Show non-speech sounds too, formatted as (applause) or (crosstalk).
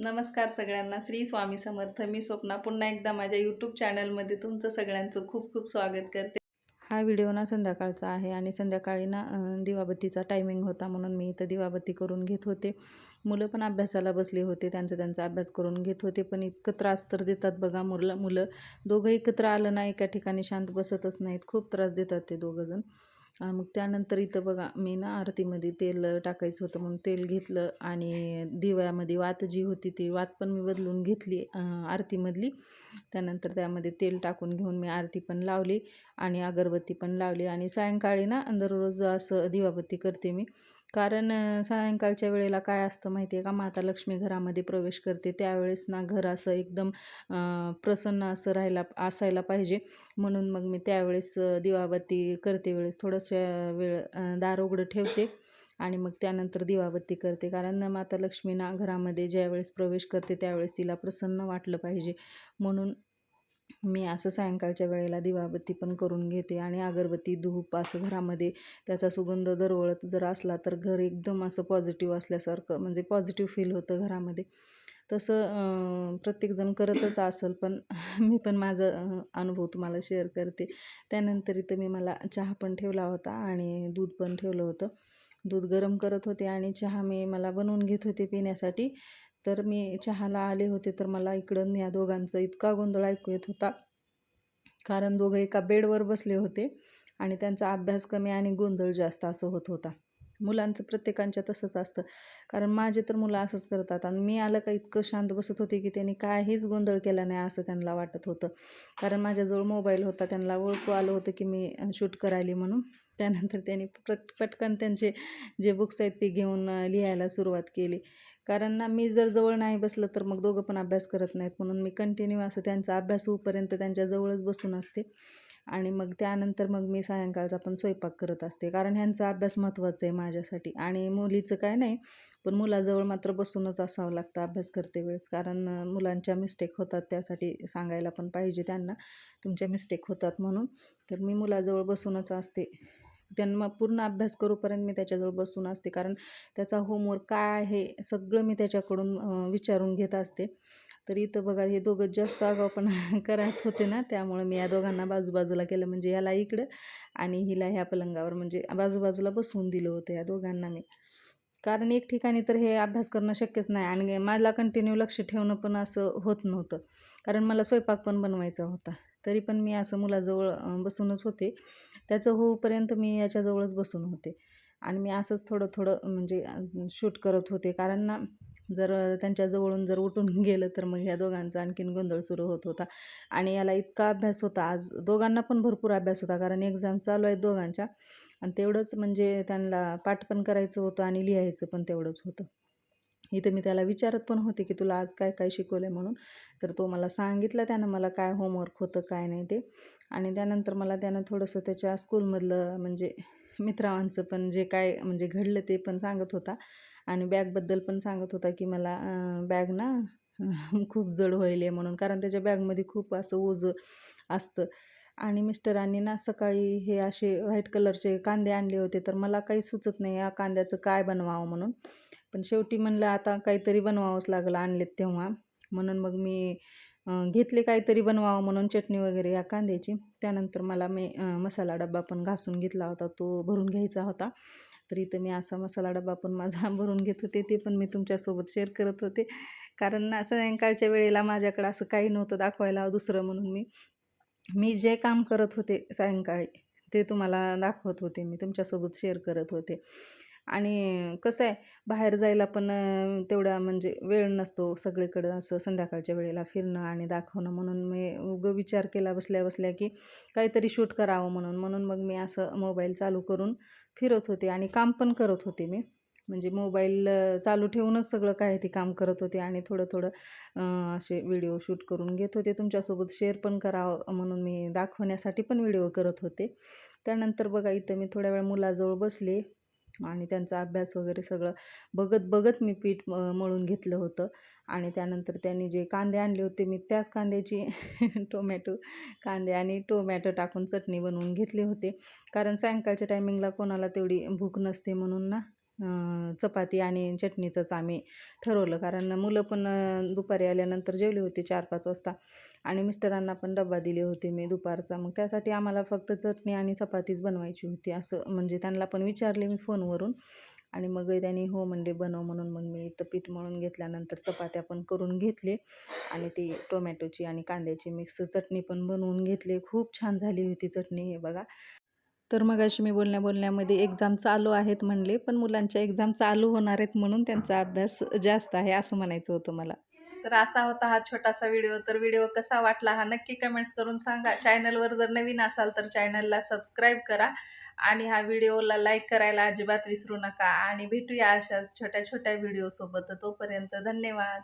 नमस्कार सगळ्यांना. श्री स्वामी समर्थ. मी स्वप्ना. पुन्हा एकदा माझ्या यूट्यूब चॅनलमध्ये तुमचं सगळ्यांचं खूप खूप स्वागत करते. हा व्हिडिओ ना संध्याकाळचा आहे आणि संध्याकाळी ना दिवाबत्तीचा टायमिंग होता म्हणून मी इथं दिवाबत्ती करून घेत होते. मुलं पण अभ्यासाला बसले होते त्यांचा त्यांचा अभ्यास करून घेत होते पण इतकं त्रास तर देतात बघा मुलं मुलं. दोघं एकत्र आलं ना एका ठिकाणी शांत बसतच नाहीत. खूप त्रास देतात ते दोघंजण मग त्यानंतर इथं बघा मी ना आरतीमध्ये तेल टाकायचं होतं म्हणून तेल घेतलं आणि दिव्यामध्ये वात जी होती ती वात पण मी बदलून घेतली आरतीमधली. त्यानंतर त्यामध्ये तेल टाकून घेऊन मी आरती पण लावली आणि अगरबत्ती पण लावली आणि सायंकाळी ना दररोज असं दिवाबत्ती करते मी. कारण सायंकाळच्या वेळेला काय असतं माहिती आहे का? माता लक्ष्मी घरामध्ये प्रवेश करते. त्यावेळेस ना घर असं एकदम प्रसन्न असं राहायला असायला पाहिजे. म्हणून मग मी त्यावेळेस दिवाबत्ती करते वेळेस थोडंसं वेळ दार उघडं ठेवते आणि मग त्यानंतर दिवाबत्ती करते. कारण माता लक्ष्मी ना घरामध्ये ज्यावेळेस प्रवेश करते त्यावेळेस तिला प्रसन्न वाटलं पाहिजे. म्हणून मी असं सायंकाळच्या वेळेला दिवाबत्ती पण करून घेते आणि अगरबत्ती धूप असं घरामध्ये त्याचा सुगंध दरवळत जर असला तर घर एकदम असं पॉझिटिव्ह असल्यासारखं म्हणजे पॉझिटिव्ह फील होतं घरामध्ये. तसं प्रत्येकजण करतच असेल पण (laughs) मी पण माझा अनुभव तुम्हाला शेअर करते. त्यानंतर इथं मी मला चहा पण ठेवला होता आणि दूध पण ठेवलं होतं. दूध गरम करत होते आणि चहा मी मला बनवून घेत होते पिण्यासाठी. तर मी चहाला आले होते तर मला इकडं या दोघांचा इतका गोंधळ ऐकू येत होता. कारण दोघं एका बेडवर बसले होते आणि त्यांचा अभ्यास कमी आणि गोंधळ जास्त असं होत होता. मुलांचं प्रत्येकांच्या तसंच असतं. कारण माझे तर मुलं असंच करतात आणि मी आलं का इतकं शांत बसत होते की त्यांनी काहीच गोंधळ केला नाही असं त्यांना वाटत होतं. कारण माझ्याजवळ मोबाईल होता त्यांना ओळखू आलं होतं की मी शूट करायली म्हणून. त्यानंतर त्यांनी पट पटकन त्यांचे जे बुक्स आहेत ते घेऊन लिहायला सुरुवात केली. कारण ना मी जर जवळ नाही बसलं तर मग दोघं पण अभ्यास करत नाहीत. म्हणून मी कंटिन्यू असं त्यांचा अभ्यास होऊपर्यंत त्यांच्याजवळच बसून असते. आणि मग त्यानंतर मग मी सायंकाळचा पण स्वयंपाक करत असते. कारण ह्यांचा अभ्यास महत्त्वाचा आहे माझ्यासाठी. आणि मुलीचं काय नाही पण मुलाजवळ मात्र बसूनच असावं लागतं अभ्यास करते वेळेस. कारण मुलांच्या मिस्टेक होतात त्यासाठी सांगायला पण पाहिजे त्यांना. तुमच्या मिस्टेक होतात म्हणून. तर मी मुलाजवळ बसूनच असते. त्यांना पूर्ण अभ्यास करूपर्यंत मी त्याच्याजवळ बसून असते. कारण त्याचा होमवर्क काय आहे सगळं मी त्याच्याकडून विचारून घेत असते. तर इथं बघा हे दोघं जास्त आगाऊपणा (laughs) करत होते ना त्यामुळे मी या दोघांना बाजूबाजूला केलं. म्हणजे याला इकडं आणि हिला ह्या पलंगावर म्हणजे बाजूबाजूला बसवून दिलं होतं या दोघांना मी. कारण एक ठिकाणी तर हे अभ्यास करणं शक्यच नाही आणि मला कंटिन्यू लक्ष ठेवणं पण असं होत नव्हतं. कारण मला स्वयंपाक पण बनवायचा होता. तरी पण मी असं मुलाजवळ बसूनच होते. त्याचं होऊपर्यंत मी याच्याजवळच बसून होते. आणि मी असंच थोडं थोडं म्हणजे शूट करत होते. कारण ना जर त्यांच्याजवळून जर उठून (laughs) गेलं तर मग ह्या दोघांचा आणखीन गोंधळ सुरू होत होता. आणि याला इतका अभ्यास होता. आज दोघांना पण भरपूर अभ्यास होता. कारण एक्झाम चालू आहेत दोघांच्या. आणि तेवढंच म्हणजे त्यांना पाठ पण करायचं होतं आणि लिहायचं पण तेवढंच होतं. इथं मी त्याला विचारत पण होते की तुला आज काय काय शिकवलं आहे म्हणून. तर तो मला सांगितलं त्यानं मला काय होमवर्क होतं काय नाही ते. आणि त्यानंतर मला त्यानं थोडंसं त्याच्या स्कूलमधलं म्हणजे मित्रांचं पण जे काय म्हणजे घडलं ते पण सांगत होता. आणि बॅगबद्दल पण सांगत होता की मला बॅग ना (laughs) खूप जड होईल आहे म्हणून. कारण त्याच्या बॅगमध्ये खूप असं ओझं असतं. आणि मिस्टरांनी ना सकाळी हे असे व्हाईट कलरचे कांदे आणले होते. तर मला काही सुचत नाही या कांद्याचं काय बनवावं म्हणून. पण शेवटी म्हणलं आता काहीतरी बनवावंच लागलं आणलेत तेव्हा. म्हणून मग मी घेतले काहीतरी बनवावं म्हणून चटणी वगैरे या कांद्याची. त्यानंतर मला मी मसाला डब्बा पण घासून घेतला होता तो भरून घ्यायचा होता. तर इथं मी असा मसाला डबा पण माझा (laughs) भरून घेत होते ते पण मी तुमच्यासोबत शेअर करत होते. कारण ना सायंकाळच्या वेळेला माझ्याकडं असं काही नव्हतं दाखवायला दुसरं म्हणून मी मी जे काम करत होते सायंकाळी ते तुम्हाला दाखवत होते मी तुमच्यासोबत शेअर करत होते. आणि कसं आहे बाहेर जायला पण तेवढा म्हणजे वेळ नसतो सगळीकडं असं संध्याकाळच्या वेळेला फिरणं आणि दाखवणं म्हणून मी उगं विचार केला बसल्या बसल्या की काहीतरी शूट करावं म्हणून म्हणून मग मी असं मोबाईल चालू करून फिरत होते आणि काम पण करत होते मी. म्हणजे मोबाईल चालू ठेवूनच सगळं काय ते काम करत होते आणि थोडं थोडं असे व्हिडिओ शूट करून घेत होते. तुमच्यासोबत शेअर पण करावं म्हणून मी दाखवण्यासाठी पण व्हिडिओ करत होते. त्यानंतर बघा इथं मी थोड्या वेळ मुलाजवळ बसले. आणि त्यांचा अभ्यास वगैरे सगळं बघत बघत मी पीठ मळून घेतलं होतं. आणि त्यानंतर त्यांनी जे कांदे आणले होते मी त्याच कांद्याची (laughs) टोमॅटो कांदे आणि टोमॅटो टाकून चटणी बनवून घेतली होती. कारण सायंकाळच्या टायमिंगला कोणाला तेवढी भूक नसते म्हणून ना चपाती आणि चटणीचंच आम्ही ठरवलं. कारण मुलं पण दुपारी आल्यानंतर जेवली होती चार पाच वाजता. आणि मिस्टरांना पण डब्बा दिले होते मी दुपारचा. मग त्यासाठी आम्हाला फक्त चटणी आणि चपातीच बनवायची होती असं म्हणजे त्यांना पण विचारले मी फोनवरून. आणि मग त्यांनी हो म्हणले बनव म्हणून मग मी इथं पीठ मळून घेतल्यानंतर चपात्या पण करून घेतले. आणि ती टोमॅटोची आणि कांद्याची मिक्स चटणी पण बनवून घेतली. खूप छान झाली होती चटणी हे बघा. तर मग अशी मी बोलण्या बोलण्यामध्ये एक्झाम चालू आहेत म्हणले पण मुलांच्या एक्झाम चालू होणार आहेत म्हणून त्यांचा अभ्यास जास्त आहे असं म्हणायचं होतं मला. तर असा होता हा छोटासा व्हिडिओ. तर व्हिडिओ कसा वाटला हा नक्की कमेंट्स करून सांगा. चॅनलवर जर नवीन असाल तर चॅनलला सबस्क्राईब करा आणि हा व्हिडिओला लाईक करायला अजिबात विसरू नका. आणि भेटूया अशा छोट्या छोट्या व्हिडिओसोबत तोपर्यंत धन्यवाद.